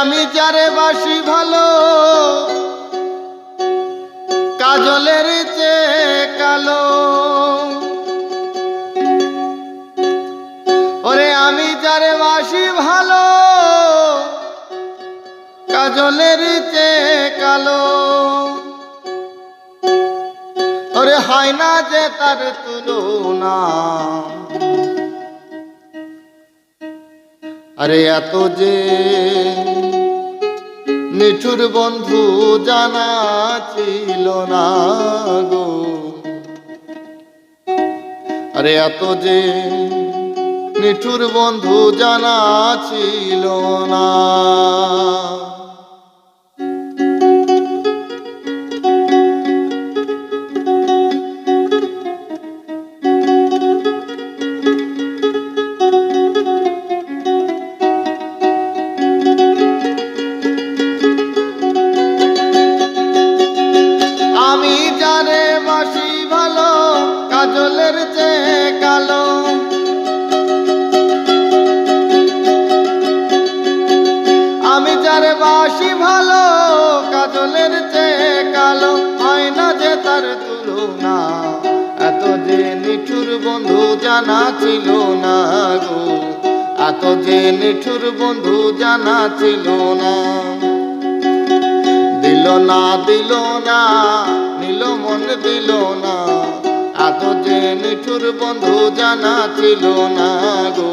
আমি যারে বাসি ভালো, কাজলের চেয়ে কালো। ওরে আমি যারে বাসি ভালো, কাজলের চেয়ে কালো। ওরে হয় না যে তার তুলনা। আরে এত যে নিঠুর বন্ধু জানা ছিল না গো। আরে এত যে নিঠুর বন্ধু জানা ছিল না। বাসি ভালো, কাজলের চেয়ে কালো। হয় না যে তার তুলনা এত যে নিঠুর বন্ধু জানা ছিল না গো। এত যে নিঠুর বন্ধু জানা ছিল না। দিল না দিল না, নিল মন দিল না। এত যে নিঠুর বন্ধু জানা ছিল না গো।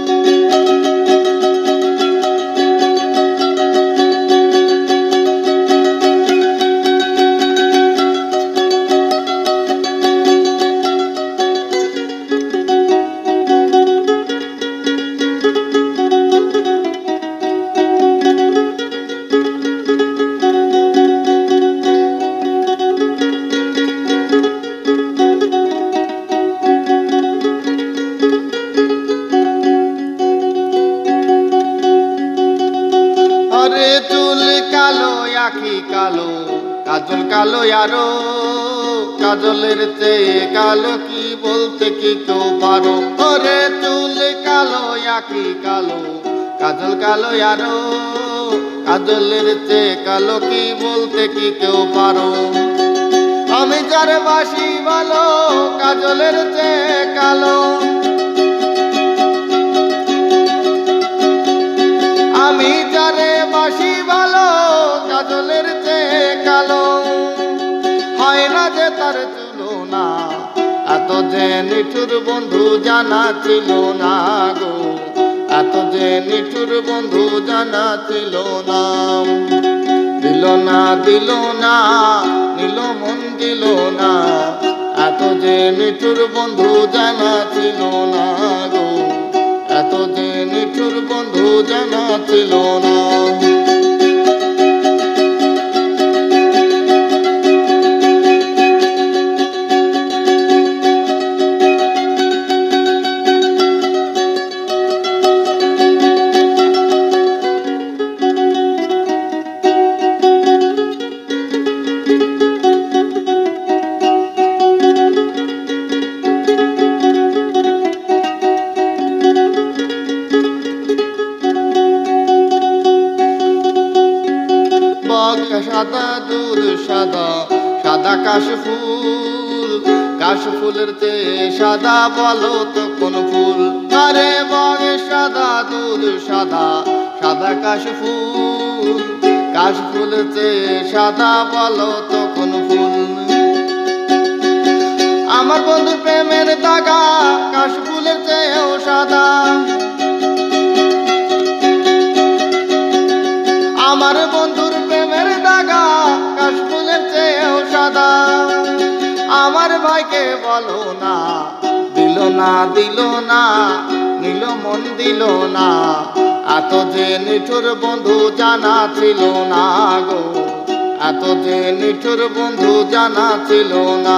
আরে চুল কালো, আখি কালো, কাজল কালো আরও। কাজলের চেয়ে কালো কি বলতে কি কেউ পারো? ওরে চুল কালো, আখি কালো, কাজল কালো আরও। কাজলের চেয়ে কালো কি বলতে কি কেউ পারো? আমি যারে বাসি ভালো, কাজলের চেয়ে কালো। বাসি ভালো, কাজলের চেয়ে কালো। হয় না যে তার তুলনা, এত যে নিঠুর বন্ধু জানা ছিল না গো। এত যে নিঠুর বন্ধু জানা ছিল না। দিল না দিল না, নিল মন দিল না। এত যে নিঠুর বন্ধু জানা ছিল না গো। এত যে নিঠুর বন্ধু জানা ছিল না। বক সাদা দুধ, সাদা সাদা কাশ ফুল। কাশ ফুলের সাদা বলো তো কোন ফুল? আরে বক সাদা দুধ, সাদা সাদা কাশ ফুল। কাশ ফুলের সাদা বলো তো কোন ফুল? আমার বন্ধুর প্রেমের দাগা কাশ ফুলের চেয়েও সাদা। আমার ভাইকে বলো না। দিল না দিল না, নিল মন দিল না। এত যে নিঠুর বন্ধু জানা ছিল না গো। এত যে নিঠুর বন্ধু জানা ছিল না।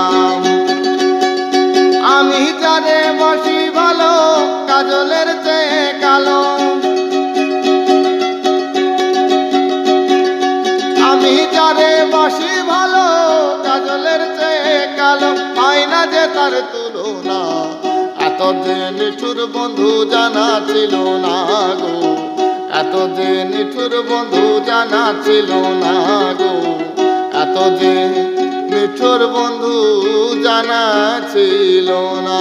আমি যারে বসি ভালো, কাজলের চেয়ে কালো। আমি যারে বাসি ভালো, কাজলের চেয়ে কালো। যে তার তুলনা। এতদিন যে নিঠুর বন্ধু জানা ছিল না গো। এতদিন ঠুর বন্ধু জানা ছিল না গো। এতদিন মিঠুর বন্ধু জানা ছিল না।